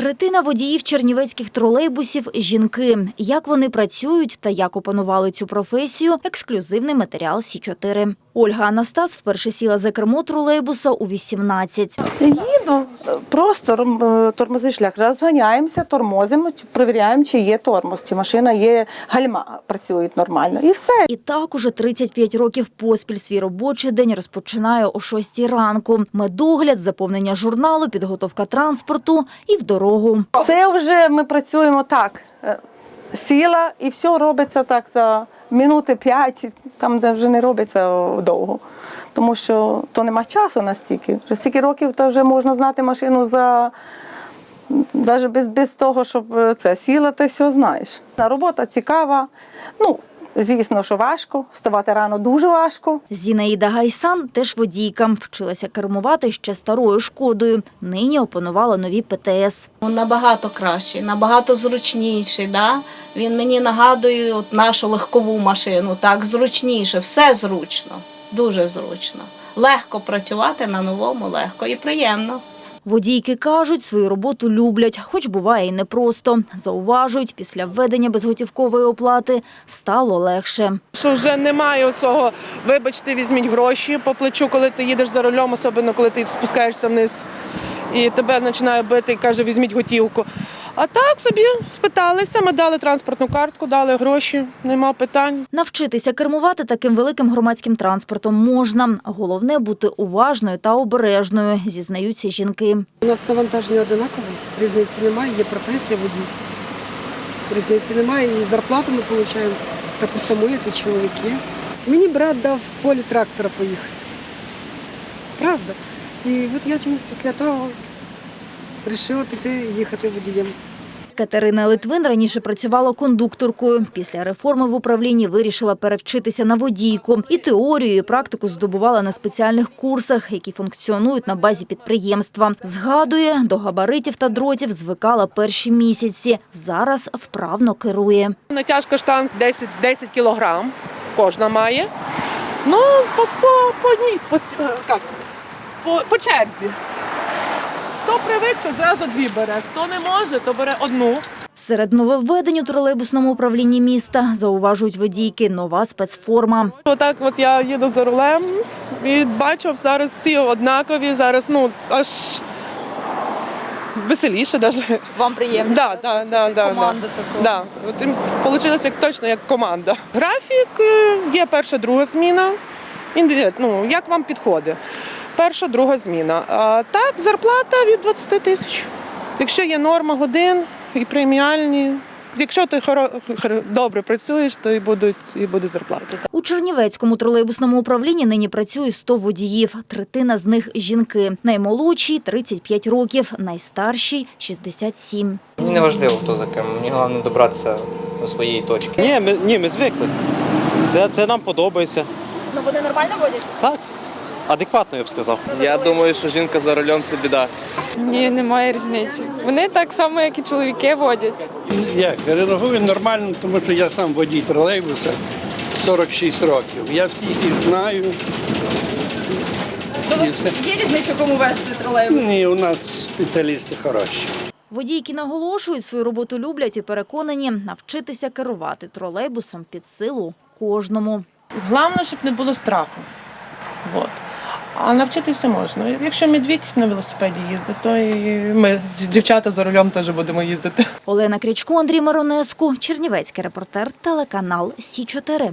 Третина водіїв чернівецьких тролейбусів – жінки. Як вони працюють та як опанували цю професію – ексклюзивний матеріал Сі-4. Ольга Анастас вперше сіла за кермо тролейбуса у 18. Їду просто ром- е, тормозний шлях. Розганяємося, тормозимо, перевіряємо, чи є тормоз, чи машина є гальма, працюють нормально. І все. І так уже 35 років поспіль свій робочий день розпочинає о 6 ранку. Медогляд, заповнення журналу, підготовка транспорту і в дорогу. Це вже ми працюємо так. е, Сіла і все робиться так за минути п'ять, там де вже не робиться довго. Тому що то нема часу настільки. Вже стільки років то вже можна знати машину за навіть без, без того, щоб е, це сіла, ти все знаєш. Робота цікава. Ну, звісно, що важко. Вставати рано дуже важко. Зінаїда Гайсан теж водійка. Вчилася кермувати ще старою шкодою. Нині опанувала нові ПТС. Він набагато кращий, набагато зручніший. Да? Він мені нагадує от нашу легкову машину, так, зручніше, все зручно, дуже зручно. Легко працювати на новому, легко і приємно. Водійки кажуть, свою роботу люблять, хоч буває і непросто. Зауважують, після введення безготівкової оплати стало легше. що вже немає цього, вибачте, візьміть гроші по плечу, коли ти їдеш за рулем, особливо коли ти спускаєшся вниз і тебе починає бити і каже, візьміть готівку. А так собі спиталися, ми дали транспортну картку, дали гроші, нема питань. Навчитися кермувати таким великим громадським транспортом можна. Головне бути уважною та обережною, зізнаються жінки. У нас навантаження одинакове, різниці немає, є професія водій. Різниці немає, і зарплату ми отримуємо таку саму, як і чоловіки. Мені брат дав в полі трактора поїхати. Правда. І от я чомусь після того вирішила піти їхати водієм. Катерина Литвин раніше працювала кондукторкою. Після реформи в управлінні вирішила перевчитися на водійку. І теорію, і практику здобувала на спеціальних курсах, які функціонують на базі підприємства. Згадує, до габаритів та дротів звикала перші місяці. Зараз вправно керує. Натяжка штанг 10, 10 кілограм, кожна має. Ну, по, по, по одній, по, ст- е, по, по черзі. Хто привик, то зразу дві бере. Хто не може, то бере одну. Серед нововведень у тролейбусному управлінні міста зауважують водійки нова спецформа. Отак от я їду за рулем і бачу, зараз всі однакові, зараз ну аж веселіше навіть. Вам приємно. Да, да, да, да, команда да. Да. От їм вийшло як точно як команда. Графік е, є перша, друга зміна. Ну, як вам підходить? Перша, друга зміна. А так, зарплата від 20 тисяч. Якщо є норма годин і преміальні. Якщо ти добре працюєш, то і будуть і буде зарплата. У Чернівецькому тролейбусному управлінні нині працює 100 водіїв. Третина з них – жінки. Наймолодшій – 35 років, найстаршій – 67. Мені не важливо, хто за ким. Мені головне добратися до своєї точки. Ні, ми, ні, ми звикли. Це, це нам подобається. Ну вони нормально водять? Так. Адекватно, я б сказав. Я думаю, що жінка за рулем це біда. Ні, немає різниці. Вони так само, як і чоловіки, водять. Як? Реагую нормально, тому що я сам водій тролейбуса 46 років. Я всіх їх знаю. І все. Є різниця, кому вести тролейбус? Ні, у нас спеціалісти хороші. Водійки наголошують, свою роботу люблять і переконані – навчитися керувати тролейбусом під силу кожному. Головне, щоб не було страху. От. А навчитися можна. Якщо медвідь на велосипеді їздить, то і ми, дівчата за рулем, теж будемо їздити. Олена Крічко, Андрій Маронеску, Чернівецький репортер, телеканал Сі 4